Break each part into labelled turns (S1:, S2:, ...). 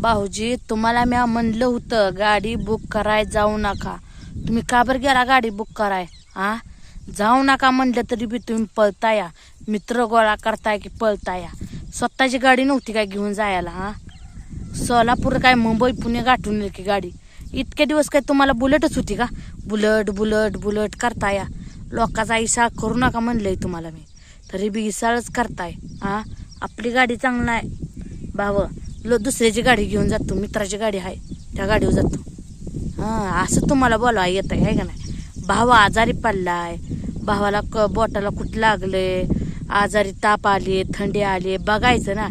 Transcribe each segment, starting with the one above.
S1: भाऊजी तुम्हाला मी म्हणलं होतं गाडी बुक कराय जाऊ नका. तुम्ही का बरं गेला गाडी बुक कराय? हा जाऊ नका म्हणलं तरी बी तुम्ही पळताया मित्र गोळा करताय की पळताया स्वतःची गाडी नव्हती काय घेऊन जायला हा सोलापूर काय मुंबई पुणे गाठून येईल की गाडी? इतके दिवस काय तुम्हाला बुलेटच होती का? बुलट बुलट बुलट करताया लोकांचा इसाळ करू नका म्हणलंय तुम्हाला मी. तरी बी इशाळच करताय हा आपली गाडी चांगली आहे भाव लो दुसऱ्याची गाडी घेऊन जातो मित्राची गाडी आहे त्या गाडीवर जातो. हां असं तुम्हाला बोलवा येत आहे का नाही? भाव आजारी पडला आहे भावाला क बोटाला कुठं लागले आजारी ताप आले थंडी आली बघायचं ना.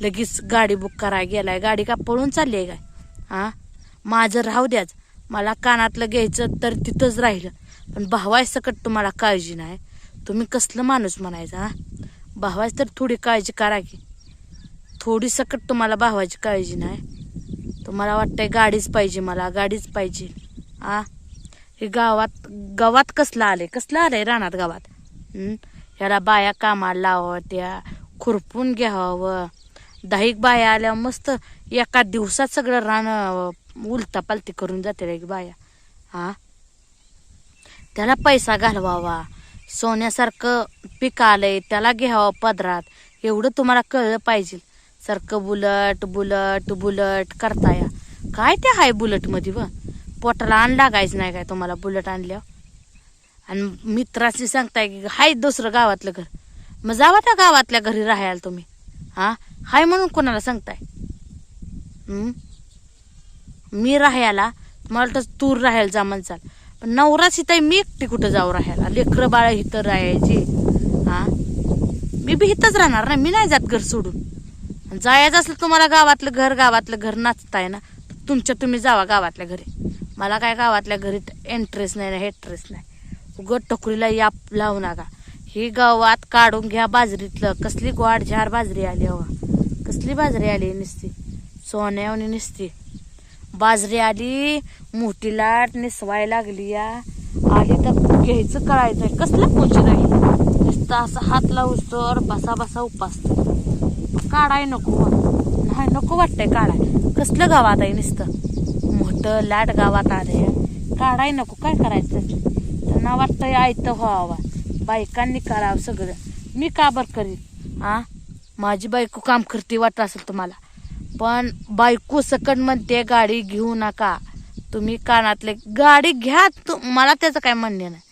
S1: लगेच गाडी बुक करायला गेलाय गाडी का पळून चालली आहे काय? हां? माझं राहू द्याच. मला कानातलं घ्यायचं तर तिथंच राहिलं. पण भावाय सकट तुम्हाला काळजी नाही. तुम्ही कसलं माणूस म्हणायचा हां? भावाच तर थोडी काळजी करा की. थोडी सकट तुम्हाला भावाची काळजी नाही. तुम्हाला वाटतंय गाडीच पाहिजे मला गाडीच पाहिजे. आ? हे गावात गावात कसलं आले कसलं आलंय रानात गावात? ह्याला बाया कामाला लावावं त्या खुरपून घ्यावं. दहाईक बाया आल्या मस्त एका दिवसात सगळं रान उलता पालती करून जाते रे बाया. हा त्याला पैसा घालवावा. सोन्यासारखं पीक आलंय त्याला घ्यावं पदरात. एवढं तुम्हाला कळलं पाहिजे. सारखं बुलट बुलट बुलट करताया. काय ते हाय बुलटमध्ये व? पोटाला आण लागायचं नाही काय तुम्हाला बुलट आणल्यावर? आणि मित्राशी सांगताय की हाय दुसरं गावातलं घर. मग जावा त्या गावातल्या घरी राहायला तुम्ही. हा? हाय म्हणून कोणाला सांगताय? मी राहायला मला तर तूर राहायला जा म्हणचाल पण नवराच इथं मी एकटी कुठं जाऊ राहायला? लेकरं बाळ इथं राहायची. हा? मी बी इथंच राहणार ना? मी नाही जात घर सोडून. जायचं असलं तुम्हाला गावातलं घर गावातलं घर नाचताय ना. तुमच्या तुम्ही जावा गावातल्या घरी. मला काय गावातल्या घरी इंटरेस्ट नाही ना हेट्रेस नाही. उगत टोकरीला याप लावू नका. ही गावात काढून घ्या बाजरीतलं. कसली गोड झार बाजरी आली हवा. कसली बाजरी आली नुसती? सोन्यावनी नुसती. बाजरी आली मोठी लाट निसवाय लागली या. आली तर घ्यायचं कळायचं. कसलं पोची राहील नुसतं असं हात लावूस तर बसा बसा उपासतो. काढाय नको नाही नको वाटतंय काढाय. कसलं गावात आहे नुसतं? मोठं लाट गावात आले काढाय नको काय करायचं? त्यांना वाटतंय आयतं व्हावा. बायकांनी करावं सगळं. मी का बरं करीन? हा माझी बायको काम करते वाटत असेल तुम्हाला. पण बायको सकट म्हणते गाडी घेऊ नका. तुम्ही कानातले गाडी घ्या तू मला त्याचं काय म्हणणे नाही.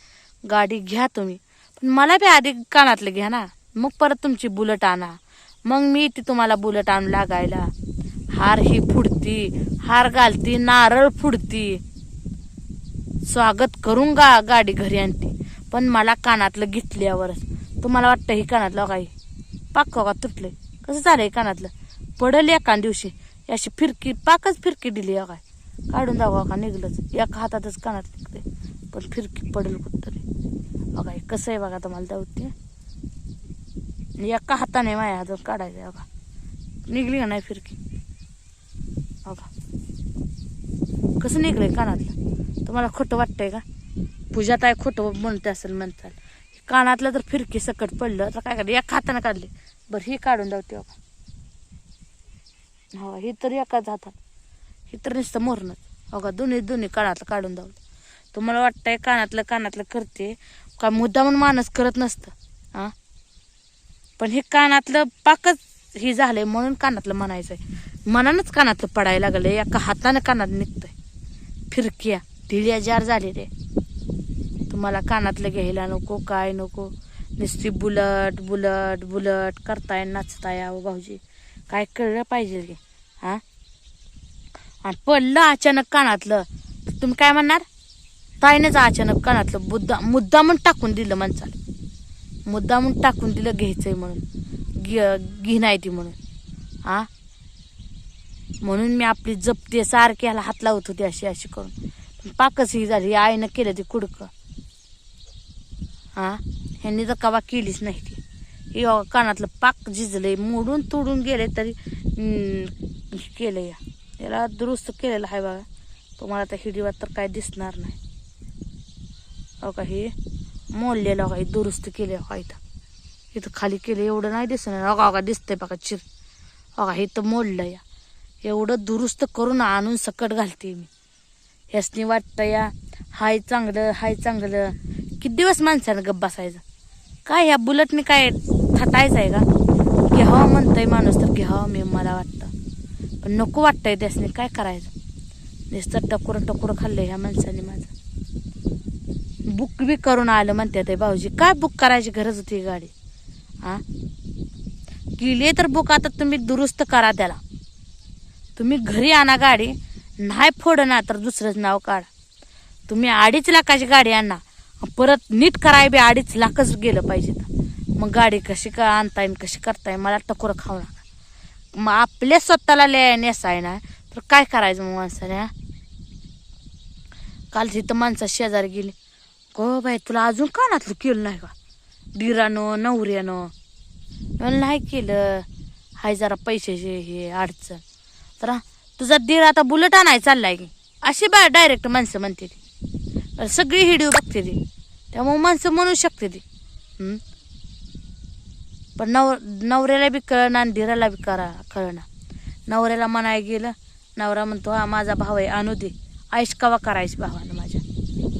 S1: गाडी घ्या तुम्ही. पण मला बी आधी कानातले घ्या ना. मग परत तुमची बुलट आणा. मग मी ती तुम्हाला बुलेट आणू लागायला. हार ही फुडती हार घालती नारळ फुडती. स्वागत करून गा गाडी घरी आणते. पण मला कानातलं घेतल्यावरच तुम्हाला वाटतं ही कानातलं काही पाक का तुटले कसं झालं आहे कानातलं? पडल एका दिवशी. अशी फिरकी पाकच फिरकी दिली या काय? काढून जावं का निघलंच? एका हातातच कानात निघते पण फिरकी पडेल कुठतरी. बघा कसं आहे बघा तुम्हाला दावते एका हाताने माझ्या हातात काढायचं आहे बघा. निघली का नाही फिरकी? बघा. कसं निघलंय कानातलं? तुम्हाला खोटं वाटतंय का? पूजात आहे खोटं म्हणते असेल म्हणताल. कानातलं तर फिरकी सकट पडलं तर काय करायचं? एका हाताने काढली. बरं ही काढून जावते बघा. हो ही तर एकाच हातात. ही तर नुसतं मोरणच. बघा दोन्ही दोन्ही कानातलं काढून जावलं तुम्हाला वाटतंय कानातलं कानातलं करते. का मुद्दा म्हणून माणूस करत नसतं? हां? पण हे कानातलं पाकच हे झालंय म्हणून कानातलं म्हणायचंय. मनानच कानातलं पडायला लागलंय एका हातानं कानात निघतंय. फिरक्या ढिल्या जार झाले रे तुम्हाला कानातलं घ्यायला नको काय नको. नुसती बुलट बुलट बुलट करताय नाचताय अहो भाऊजी. काय कळलं पाहिजे की? हा? आणि पडलं अचानक कानातलं तुम्ही काय म्हणणार? ताईनंच अचानक कानातलं मुद्दा मुद्दा म्हणून टाकून दिलं माणसाला. मुद्दा म्हणून टाकून दिलं घ्यायचंय म्हणून. घे घे नाही ती म्हणून. हा? म्हणून मी आपली जपते सारखी ह्याला हात लावत होती अशी अशी करून. पण पाकच ही झाली आईनं केलं ते कुडकं. हा? ह्यांनी तर कवा केलीच नाही ती. हे कानातलं पाक झिजलंय मोडून तोडून गेले तरी केलं या याला दुरुस्त केलेलं आहे बघा तुम्हाला आता हिडीवात तर काय दिसणार नाही. अहो का हे? मोडलेलं हो दुरुस्त केले काय इथं. इथं खाली केलं एवढं नाही दिसणार अगा अगा दिसतंय बघा चिर. अगा इथं हे तर मोडलं या. एवढं दुरुस्त करून आणून सकट घालते मी. ह्यासनी वाटतं या हाय चांगलं हाय चांगलं. किती दिवस माणसानं गप्प बसायचं? काय ह्या बुलटने काय थटायचं आहे का? घ्यावं म्हणतंय माणूस तर घ्यावं मी मला वाटतं. पण नको वाटतंय त्यासनी काय करायचं? नुसतं टकुरं टकुरं खाल्लं ह्या माणसाने माझं. बुक बी करून आलं म्हणते ते भाऊजी. काय बुक करायची गरज होती गाडी? हा केली तर बुक आता तुम्ही दुरुस्त करा त्याला. तुम्ही घरी आणा गाडी नाही फोडना तर दुसरंच नाव काढा. तुम्ही अडीच लाखाची गाडी आणा. परत नीट कराय बी अडीच लाखच गेलं पाहिजे मग गाडी कशी का आणता येईल कशी करता येईल मला टकोर खाऊ नका. मग आपल्या स्वतःला ले नेसाय ना तर काय करायचं मग माणसाने काल तिथं माणसा शेजारी गेली. गो बाई तुला अजून कानातलं केलं नाही का? दिरानं नवऱ्यानं. म्हणलं नाही केलं. हाय जरा पैशाचे हे अडचण. तर तुझा दीर आता बुलेट आणाय चाललाय की? अशी बा डायरेक्ट माणसं म्हणते ती. सगळी हिडिओ बघते ती. त्यामुळे माणसं म्हणू शकते ती. पण नव नवऱ्याला बी कळणं आणि धीराला बी करा कळणं. नवऱ्याला म्हणाय गेलं नवरा म्हणतो हा माझा भाव आहे आणू दे. आईश कवा करायची भावानं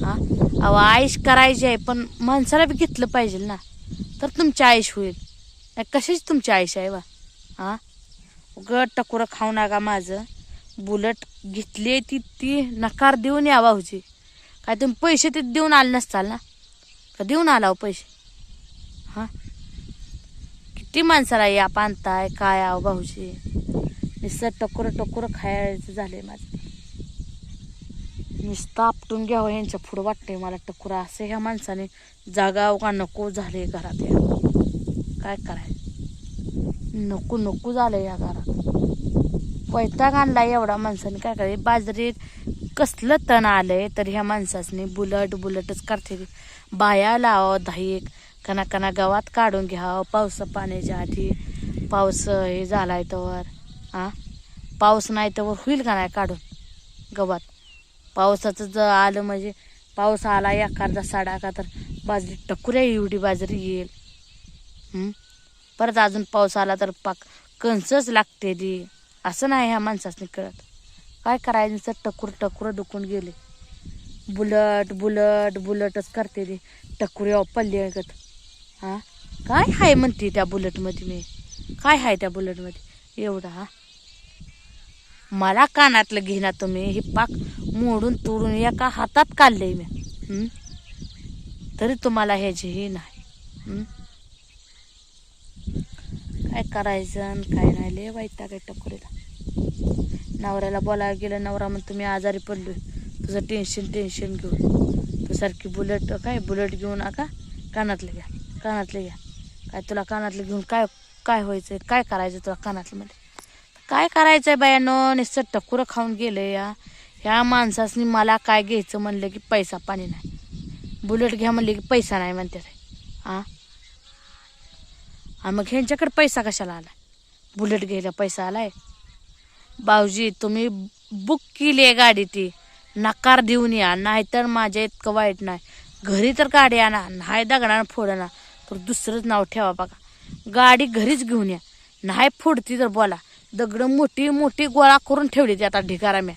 S1: हां? अहो आईश करायची आहे पण माणसाला बी घेतलं पाहिजे ना. तर तुमची आईश होईल. नाही कशाची तुमची आईश आहे बा? हा? उगं टकुरं खाऊ नका माझं. बुलट घेतली ती ती नकार देऊन या भाऊजी. काय तुम्ही पैसे ते देऊन आले नसताल ना? का देऊन आला हो पैसे? हा? किती माणसाला या आणताय काय आहो भाऊजी? निसर टकुरं टकुरं खायचं झालं आहे माझं. नुसतं आपटून घ्यावं यांच्या पुढं वाटतंय मला टकुरा. असं ह्या माणसाने जागाव का नको झाले घरात या काय कराय नको नको झालं या घरात. वैताग आणला एवढा माणसाने. काय करायचं? बाजरीत कसलं तण आलंय तर ह्या माणसासनी बुलट बुलटच करते. बाया लावा दहाईक कना कना गावात काढून घ्यावं. पावसा पाण्याच्या आधी. पाऊस हे झालाय तर हा पाऊस नाही तर होईल का नाही काढून? गवात. पावसाचं जर आलं म्हणजे पाऊस आला एखादा साडा का तर बाजरी टकुऱ्या एवढी बाजरी येईल. परत अजून पाऊस आला तर पाक कणसच लागते ती. असं नाही ह्या माणसासनी कळत. काय करायचं? सर टकुर टकुर दुखून गेले. बुलट बुलट बुलटच करते ती. टकुऱ्या पल्ली ऐकत हां? काय आहे म्हणते त्या बुलटमध्ये मी? काय आहे त्या बुलटमध्ये? एवढा हा? मला कानातलं घेणार तुम्ही हे पाक मोडून तोडून एका हातात काढलंय मी. तरी तुम्हाला ह्याची हे नाही. काय करायचं आणि काय नाही लय वाईट काय टकुरीला नवऱ्याला बोलायला गेलं नवरा म्हणून तुम्ही आजारी पडलोय. तुझं टेन्शन टेन्शन घेऊन. तू सारखी बुलेट काय बुलेट घेऊन नका. कानातलं घ्या कानातलं घ्या. काय तुला कानातलं घेऊन काय काय व्हायचं काय करायचं तुला कानातलं मध्ये? काय करायचंय बायानो? नुसतं टकुरं खाऊन गेलं या. ह्या माणसासनी मला काय घ्यायचं म्हणलं की पैसा पाणी नाही. बुलेट घ्या म्हणले की पैसा नाही म्हणते हा हां मग ह्यांच्याकडे पैसा कशाला आला बुलेट घ्यायला पैसा आलाय? भाऊजी तुम्ही बुक केली आहे गाडी ती. नकार देऊन या. नाहीतर माझ्या इतकं वाईट नाही. घरी तर गाडी आणा. नाही दगडानं फोडणार तर दुसरंच नाव ठेवा बघा. गाडी घरीच घेऊन या. नाही फोडती तर बोला. दगड मोठी मोठी गोळा करून ठेवली ती आता ढिगारा म्या